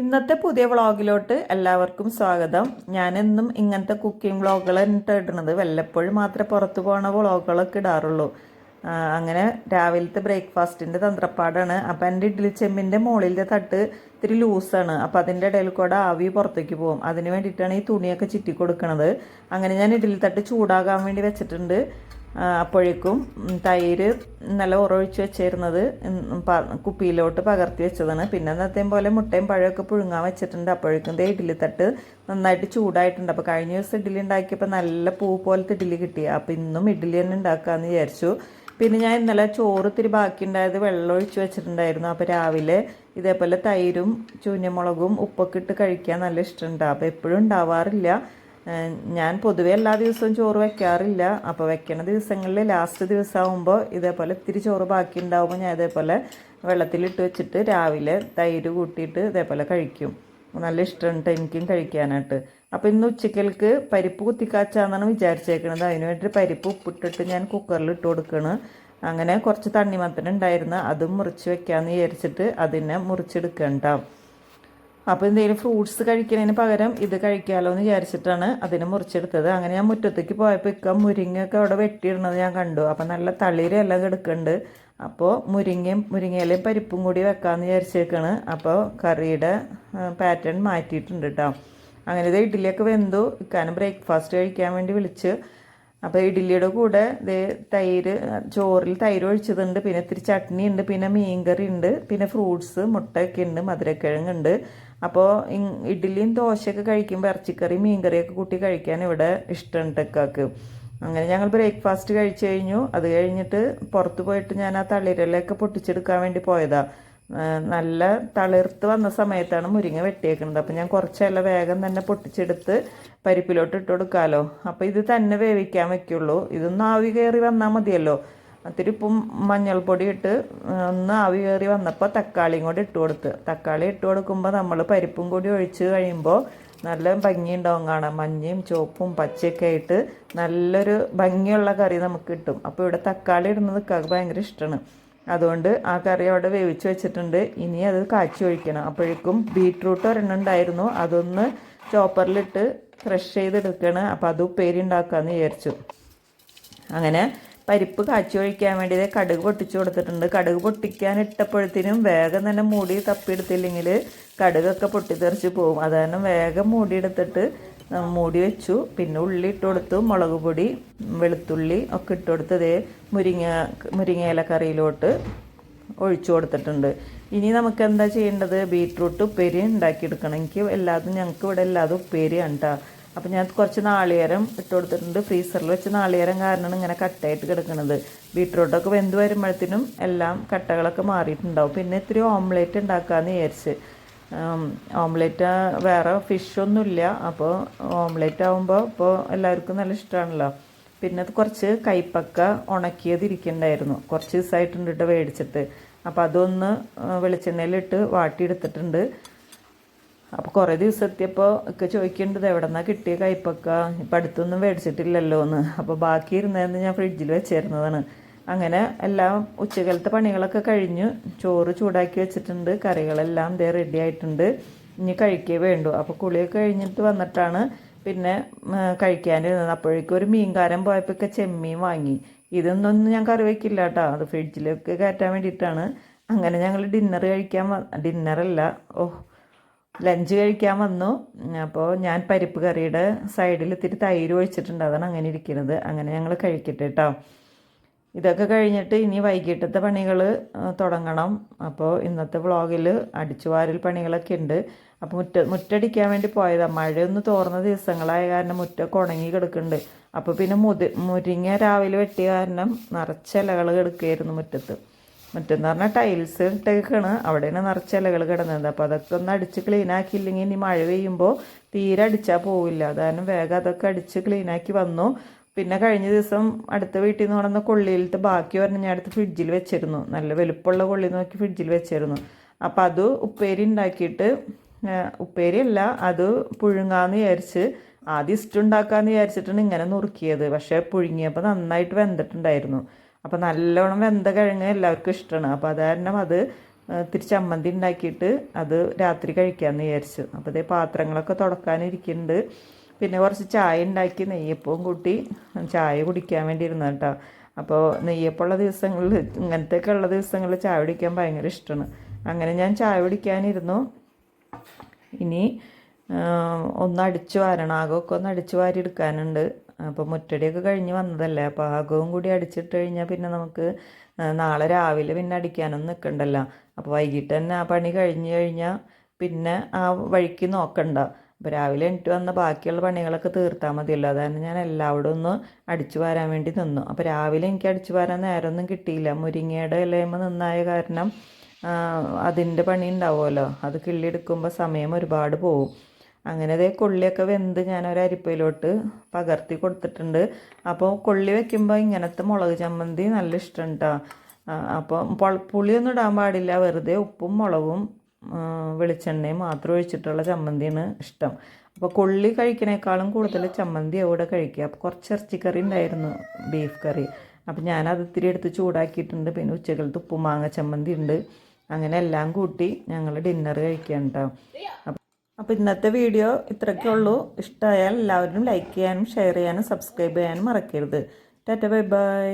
ഇന്നത്തെ പുതിയ വ്ളോഗിലോട്ട് എല്ലാവർക്കും സ്വാഗതം. ഞാനെന്നും ഇങ്ങനത്തെ കുക്കിംഗ് വ്ളോഗുകൾ എന്നിട്ട് ഇടുന്നത് വല്ലപ്പോഴും മാത്രമേ പുറത്തു പോകുന്ന വ്ളോഗുകളൊക്കെ ഇടാറുള്ളൂ. അങ്ങനെ രാവിലത്തെ ബ്രേക്ക്ഫാസ്റ്റിന്റെ തന്ത്രപ്പാടാണ്. അപ്പം എന്റെ ഇഡ്ഡലി ചെമ്പിന്റെ മുകളിലത്തെ തട്ട് ഇത്തിരി ലൂസാണ്. അപ്പം അതിന്റെ ഇടയിൽ കൂടെ ആവി പുറത്തേക്ക് പോകും. അതിന് വേണ്ടിയിട്ടാണ് ഈ തുണിയൊക്കെ ചുറ്റി കൊടുക്കുന്നത് അങ്ങനെ ഞാൻ ഇഡ്ഡലി തട്ട് ചൂടാകാൻ വേണ്ടി വെച്ചിട്ടുണ്ട്. അപ്പോഴേക്കും തൈര് നല്ല ഉറവിച്ച് വെച്ചിരുന്നത് കുപ്പിയിലോട്ട് പകർത്തി വെച്ചതാണ്. പിന്നെ അന്നത്തെ പോലെ മുട്ടയും പഴമൊക്കെ പുഴുങ്ങാൻ വെച്ചിട്ടുണ്ട്. അപ്പോഴേക്കും ദേ ഇഡ്ഡലി തട്ട് നന്നായിട്ട് ചൂടായിട്ടുണ്ട്. അപ്പോൾ കഴിഞ്ഞ ദിവസം ഇഡ്ഡലി ഉണ്ടാക്കിയപ്പോൾ നല്ല പൂ പോലത്തെ ഇഡ്ഡലി കിട്ടി. അപ്പോൾ ഇന്നും ഇഡ്ഡലി തന്നെ ഉണ്ടാക്കാമെന്ന് വിചാരിച്ചു. പിന്നെ ഞാൻ ഇന്നലെ ചോറ് ഇത്തിരി ബാക്കിയുണ്ടായത് വെള്ളം ഒഴിച്ച് വെച്ചിട്ടുണ്ടായിരുന്നു. അപ്പോൾ രാവിലെ ഇതേപോലെ തൈരും ചൂഞ്ഞമുളകും ഉപ്പൊക്കെ ഇട്ട് കഴിക്കാൻ നല്ല ഇഷ്ടമുണ്ട്. അപ്പോൾ എപ്പോഴും ഉണ്ടാവാറില്ല. ഞാൻ പൊതുവേ എല്ലാ ദിവസവും ചോറ് വെക്കാറില്ല. അപ്പോൾ വെക്കണ ദിവസങ്ങളിൽ ലാസ്റ്റ് ദിവസമാകുമ്പോൾ ഇതേപോലെ ഇത്തിരി ചോറ് ബാക്കി ഉണ്ടാവുമ്പോൾ ഞാൻ ഇതേപോലെ വെള്ളത്തിലിട്ട് വെച്ചിട്ട് രാവിലെ തൈര് കൂട്ടിയിട്ട് ഇതേപോലെ കഴിക്കും. നല്ല ഇഷ്ടമുണ്ട് എനിക്കും കഴിക്കാനായിട്ട്. അപ്പോൾ ഇന്ന് ഉച്ചക്കൽക്ക് പരിപ്പ് കുത്തിക്കാച്ചാന്നാണ് വിചാരിച്ചേക്കണത്. അതിന് വേണ്ടി പരിപ്പ് ഉപ്പിട്ടിട്ട് ഞാൻ കുക്കറിൽ ഇട്ട് കൊടുക്കണ്. അങ്ങനെ കുറച്ച് തണ്ണിമത്തൻ ഉണ്ടായിരുന്നു. അതും മുറിച്ച് വെക്കാമെന്ന് വിചാരിച്ചിട്ട് അതിനെ മുറിച്ചെടുക്കണ്ട അപ്പോൾ എന്തെങ്കിലും ഫ്രൂട്ട്സ് കഴിക്കുന്നതിന് പകരം ഇത് കഴിക്കാമല്ലോ എന്ന് വിചാരിച്ചിട്ടാണ് അതിനെ മുറിച്ചെടുത്തത്. അങ്ങനെ ഞാൻ മുറ്റത്തേക്ക് പോയപ്പോൾ ഇക്ക മുരിങ്ങയൊക്കെ അവിടെ വെട്ടിയിടുന്നത് ഞാൻ കണ്ടു. അപ്പോൾ നല്ല തളിരെല്ലാം കിടക്കുന്നുണ്ട് അപ്പോൾ മുരിങ്ങയും മുരിങ്ങയിലയും പരിപ്പും കൂടി വെക്കാമെന്ന് വിചാരിച്ചേക്കാണ്. അപ്പോൾ കറിയുടെ പാറ്റേൺ മാറ്റിയിട്ടുണ്ട് കേട്ടോ അങ്ങനെ ഇത് ഇഡ്ഡലിയൊക്കെ വെന്തു. ഇക്കാനും ബ്രേക്ക്ഫാസ്റ്റ് കഴിക്കാൻ വേണ്ടി വിളിച്ച്. അപ്പോൾ ഇഡ്ഡലിയുടെ കൂടെ ഇതേ തൈര് ചോറിൽ തൈര് ഒഴിച്ചതുണ്ട്. പിന്നെ ഇത്തിരി ചട്നി ഉണ്ട് പിന്നെ മീൻകറി ഉണ്ട് പിന്നെ ഫ്രൂട്ട്സ് മുട്ടയൊക്കെ ഉണ്ട് മധുരക്കിഴങ്ങുണ്ട്. അപ്പോൾ ഇഡ്ഡലിയും ദോശയൊക്കെ കഴിക്കുമ്പോൾ ഇറച്ചിക്കറി മീൻകറിയൊക്കെ കൂട്ടി കഴിക്കാൻ ഇവിടെ ഇഷ്ടമുണ്ട് ഇക്കാക്ക്. അങ്ങനെ ഞങ്ങൾ ബ്രേക്ക്ഫാസ്റ്റ് കഴിച്ചു കഴിഞ്ഞു. അത് കഴിഞ്ഞിട്ട് പുറത്ത് പോയിട്ട് ഞാൻ ആ തളിരലൊക്കെ പൊട്ടിച്ചെടുക്കാൻ വേണ്ടി പോയതാ. നല്ല തളിർത്ത് വന്ന സമയത്താണ് മുരിങ്ങ വെട്ടിയേക്കുന്നത് അപ്പം ഞാൻ കുറച്ചല്ല വേഗം തന്നെ പൊട്ടിച്ചെടുത്ത് പരിപ്പിലോട്ട് ഇട്ട് കൊടുക്കാമല്ലോ അപ്പോൾ ഇത് തന്നെ വേവിക്കാൻ വയ്ക്കുള്ളൂ ഇതൊന്നും ആവി കയറി വന്നാൽ മതിയല്ലോ. ഒത്തിരി ഉപ്പും മഞ്ഞൾപ്പൊടി ഇട്ട് ഒന്ന് ആവി കയറി വന്നപ്പോൾ തക്കാളിയും കൂടി ഇട്ട് കൊടുത്ത്. തക്കാളി ഇട്ട് കൊടുക്കുമ്പോൾ നമ്മൾ പരിപ്പും കൂടി ഒഴിച്ച് കഴിയുമ്പോൾ നല്ല ഭംഗിയുണ്ടാവും കാണാം മഞ്ഞയും ചുവപ്പും പച്ചയൊക്കെ ആയിട്ട് നല്ലൊരു ഭംഗിയുള്ള കറി നമുക്ക് കിട്ടും. അപ്പോൾ ഇവിടെ തക്കാളി ഇടുന്നത് ഭയങ്കര ഇഷ്ടമാണ് അതുകൊണ്ട് ആ കറി അവിടെ വേവിച്ച് വെച്ചിട്ടുണ്ട്. ഇനി അത് കാച്ചി ഒഴിക്കണം. അപ്പോഴേക്കും ബീട്രൂട്ട് ഒരെണ്ണം ഉണ്ടായിരുന്നു. അതൊന്ന് ചോപ്പറിലിട്ട് ക്രഷ് ചെയ്തെടുക്കണം. അപ്പോൾ അത് ഉപ്പേരി ഉണ്ടാക്കാമെന്ന് വിചാരിച്ചു. അങ്ങനെ പരിപ്പ് കാച്ചി ഒഴിക്കാൻ വേണ്ടി കടുക് പൊട്ടിച്ചു കൊടുത്തിട്ടുണ്ട്. കടുക് പൊട്ടിക്കാൻ ഇട്ടപ്പോഴത്തേനും വേഗം തന്നെ മൂടി തപ്പിയെടുത്തില്ലെങ്കിൽ കടുകൊക്കെ പൊട്ടിത്തെറിച്ച് പോകും. അത് കാരണം വേഗം മൂടിയെടുത്തിട്ട് മൂടി വെച്ചു. പിന്നെ ഉള്ളി ഇട്ട് കൊടുത്തു. മുളക് പൊടി വെളുത്തുള്ളി ഒക്കെ ഇട്ട് കൊടുത്ത് ദേ മുരിങ്ങ മുരിങ്ങയില കറിയിലോട്ട് ഒഴിച്ചു കൊടുത്തിട്ടുണ്ട്. ഇനി നമുക്ക് എന്താ ചെയ്യേണ്ടത്? ബീറ്റ്റൂട്ട് ഉപ്പേരി ഉണ്ടാക്കിയെടുക്കണം. എനിക്ക് എല്ലാതും ഞങ്ങൾക്ക് ഇവിടെ എല്ലാതും ഉപ്പേരിയാണ് കേട്ടോ അപ്പം ഞാൻ കുറച്ച് നാളികേരം ഇട്ട് കൊടുത്തിട്ടുണ്ട്. ഫ്രീസറിൽ വെച്ച് നാളികേരം കാരണമാണ് ഇങ്ങനെ കട്ടയായിട്ട് കിടക്കുന്നത് ബീട്രൂട്ടൊക്കെ വെന്ത് വരുമ്പോഴത്തേനും എല്ലാം കട്ടകളൊക്കെ മാറിയിട്ടുണ്ടാവും. പിന്നെ ഇത്തിരി ഓംലേറ്റ് ഉണ്ടാക്കാമെന്ന് വിചാരിച്ച്. ഓംലേറ്റ് വേറെ ഫിഷൊന്നുമില്ല അപ്പോൾ ഓംലേറ്റ് ആകുമ്പോൾ ഇപ്പോൾ എല്ലാവർക്കും നല്ല ഇഷ്ടമാണല്ലോ പിന്നെ അത് കുറച്ച് കൈപ്പക്ക ഉണക്കിയത് ഇരിക്കണ്ടായിരുന്നു. കുറച്ച് ദിവസമായിട്ടുണ്ട് കേട്ടോ മേടിച്ചിട്ട് അപ്പോൾ അതൊന്ന് വെളിച്ചെണ്ണയിലിട്ട് വാട്ടിയെടുത്തിട്ടുണ്ട്. അപ്പോൾ കുറേ ദിവസം എത്തിയപ്പോൾ ഒക്കെ ചോദിക്കേണ്ടത് എവിടെ നിന്നാണ് കിട്ടിയ കൈപ്പക്ക ഇപ്പം അടുത്തൊന്നും മേടിച്ചിട്ടില്ലല്ലോ എന്ന് അപ്പോൾ ബാക്കി ഇരുന്നതെന്ന് ഞാൻ ഫ്രിഡ്ജിൽ വെച്ചിരുന്നതാണ് അങ്ങനെ എല്ലാം ഉച്ചകാലത്തെ പണികളൊക്കെ കഴിഞ്ഞു. ചോറ് ചൂടാക്കി വെച്ചിട്ടുണ്ട്. കറികളെല്ലാം ഇതേ റെഡി ആയിട്ടുണ്ട്. ഇനി കഴിക്കേ വേണ്ടു. അപ്പോൾ കുളിയൊക്കെ കഴിഞ്ഞിട്ട് വന്നിട്ടാണ് പിന്നെ കഴിക്കാനിരുന്നത് അപ്പോഴേക്കും ഒരു മീൻകാരൻ പോയപ്പോഴൊക്കെ ചെമ്മീൻ വാങ്ങി. ഇതൊന്നും ഞാൻ കറി വയ്ക്കില്ല കേട്ടോ അത് ഫ്രിഡ്ജിലൊക്കെ കയറ്റാൻ വേണ്ടിയിട്ടാണ്. അങ്ങനെ ഞങ്ങൾ ഡിന്നർ കഴിക്കാൻ ഡിന്നറല്ല. ഓഹ് ലഞ്ച് കഴിക്കാൻ വന്നു. അപ്പോൾ ഞാൻ പരിപ്പ് കറിയുടെ സൈഡിൽ ഇത്തിരി തൈര് ഒഴിച്ചിട്ടുണ്ട്. അതാണ് അങ്ങനെ ഇരിക്കുന്നത്. അങ്ങനെ ഞങ്ങൾ കഴിക്കട്ടെ കേട്ടോ ഇതൊക്കെ കഴിഞ്ഞിട്ട് ഇനി വൈകിട്ടത്തെ പണികൾ തുടങ്ങണം. അപ്പോൾ ഇന്നത്തെ വ്ളോഗിൽ അടിച്ചുവാരൽ പണികളൊക്കെ ഉണ്ട്. അപ്പോൾ മുറ്റ മുറ്റടിക്കാൻ വേണ്ടി പോയതാണ് മഴയൊന്ന് തോർന്ന ദിവസങ്ങളായ കാരണം മുറ്റൊക്കെ ഉണങ്ങി കിടക്കുന്നുണ്ട്. അപ്പോൾ പിന്നെ മുതി മുരിങ്ങ രാവിലെ വെട്ടിയ കാരണം നിറച്ച ഇലകൾ കിടക്കുകയായിരുന്നു മുറ്റത്ത്. മുറ്റെന്ന് പറഞ്ഞാൽ ടൈൽസ് ഇട്ടേക്കാണ്. അവിടെയാണ് നിറച്ച ഇലകൾ കിടന്നത് അപ്പോൾ അതൊക്കെ ഒന്ന് അടിച്ച് ക്ലീൻ ആക്കിയില്ലെങ്കിൽ ഇനി മഴ പെയ്യുമ്പോൾ തീരെ അടിച്ചാൽ പോവില്ല. അതായത് വേഗം അതൊക്കെ അടിച്ച് ക്ലീനാക്കി വന്നു. പിന്നെ കഴിഞ്ഞ ദിവസം അടുത്ത വീട്ടിൽ നിന്ന് കൊണ്ടുവന്ന കൊള്ളിയിലത്തെ ബാക്കി പറഞ്ഞ് ഞാൻ അടുത്ത് ഫ്രിഡ്ജിൽ വെച്ചിരുന്നു. നല്ല വലുപ്പമുള്ള കൊള്ളി നോക്കി ഫ്രിഡ്ജിൽ വെച്ചിരുന്നു. അപ്പോൾ അത് ഉപ്പേരി ഉണ്ടാക്കിയിട്ട് ഉപ്പേരിയല്ല അത് പുഴുങ്ങാന്ന് വിചാരിച്ച് ആദ്യം ഇഷ്ടം ഉണ്ടാക്കാമെന്ന് വിചാരിച്ചിട്ടാണ് ഇങ്ങനെ നുറുക്കിയത്. പക്ഷേ പുഴുങ്ങിയപ്പോൾ നന്നായിട്ട് വെന്തിട്ടുണ്ടായിരുന്നു. അപ്പോൾ നല്ലോണം വെന്ത കിഴങ്ങ് എല്ലാവർക്കും ഇഷ്ടമാണ് അപ്പോൾ അത് കാരണം അത് ഇത്തിരി ചമ്മന്തി ഉണ്ടാക്കിയിട്ട് അത് രാത്രി കഴിക്കാമെന്ന് വിചാരിച്ചു. അപ്പോൾ ഇതേ പാത്രങ്ങളൊക്കെ തുടക്കാനിരിക്കുന്നുണ്ട് പിന്നെ കുറച്ച് ചായ ഉണ്ടാക്കി നെയ്യപ്പവും കൂട്ടി ചായ കുടിക്കാൻ വേണ്ടി ഇരുന്ന കേട്ടോ അപ്പോൾ നെയ്യപ്പമുള്ള ദിവസങ്ങളിൽ ഇങ്ങനത്തെയൊക്കെ ഉള്ള ദിവസങ്ങളിൽ ചായ കുടിക്കാൻ ഭയങ്കര ഇഷ്ടമാണ് അങ്ങനെ ഞാൻ ചായ കുടിക്കാനിരുന്നു. ഇനി ഒന്ന് അടിച്ചു വാരണം. ആകമൊക്കെ ഒന്ന് അടിച്ചു വാരി എടുക്കാനുണ്ട് അപ്പോൾ മുറ്റടിയൊക്കെ കഴിഞ്ഞ് വന്നതല്ലേ? അപ്പോൾ ആകവും കൂടി അടിച്ചിട്ട് കഴിഞ്ഞാൽ പിന്നെ നമുക്ക് നാളെ രാവിലെ പിന്നെ അടിക്കാനൊന്നും നിൽക്കണ്ടല്ലോ അപ്പോൾ വൈകിട്ട് തന്നെ ആ പണി കഴിഞ്ഞ് കഴിഞ്ഞാൽ പിന്നെ ആ വഴിക്ക് നോക്കണ്ട. അപ്പോൾ രാവിലെ എനിക്ക് വന്ന ബാക്കിയുള്ള പണികളൊക്കെ തീർത്താൽ മതിയല്ലോ. അതാണ് ഞാൻ എല്ലാവരും ഒന്ന് അടിച്ചു വരാൻ വേണ്ടി നിന്നു. അപ്പോൾ രാവിലെ എനിക്ക് അടിച്ചു വരാൻ നേരമൊന്നും കിട്ടിയില്ല. മുരിങ്ങയുടെ ഇലയമ്മ നിന്നായ കാരണം അതിന്റെ പണി ഉണ്ടാവുമല്ലോ. അത് കിള്ളിയെടുക്കുമ്പോൾ സമയം ഒരുപാട് പോവും. അങ്ങനെ അതേ കൊള്ളിയൊക്കെ വെന്ത് ഞാൻ ഒരു അരിപ്പയിലോട്ട് പകർത്തി കൊടുത്തിട്ടുണ്ട്. അപ്പോൾ കൊള്ളി വെക്കുമ്പോൾ ഇങ്ങനത്തെ മുളക് ചമ്മന്തി നല്ല ഇഷ്ടം കേട്ടോ അപ്പോൾ പൊൾ- പുളിയൊന്നും ഇടാൻ പാടില്ല. വെറുതെ ഉപ്പും മുളകും വെളിച്ചെണ്ണയും മാത്രം ഒഴിച്ചിട്ടുള്ള ചമ്മന്തിയാണ് ഇഷ്ടം. അപ്പോൾ കൊള്ളി കഴിക്കണേക്കാളും കൂടുതൽ ചമ്മന്തി അവിടെ കഴിക്കുക. അപ്പോൾ കുറച്ച് ഇറച്ചിക്കറി ഉണ്ടായിരുന്നു ബീഫ് കറി. അപ്പോൾ ഞാനത് ഇത്തിരി എടുത്ത് ചൂടാക്കിയിട്ടുണ്ട്. പിന്നെ ഉച്ചക്കലത്ത് ഉപ്പുമാങ്ങ ചമ്മന്തി ഉണ്ട്. അങ്ങനെ എല്ലാം കൂട്ടി ഞങ്ങൾ ഡിന്നർ കഴിക്കാൻ കേട്ടോ അപ്പോൾ ഇന്നത്തെ വീഡിയോ ഇത്രയൊക്കെ ഉള്ളൂ. ഇഷ്ടമായാൽ എല്ലാവരും ലൈക്ക് ചെയ്യാനും ഷെയർ ചെയ്യാനും സബ്സ്ക്രൈബ് ചെയ്യാനും മറക്കരുത്. Tata bye bye.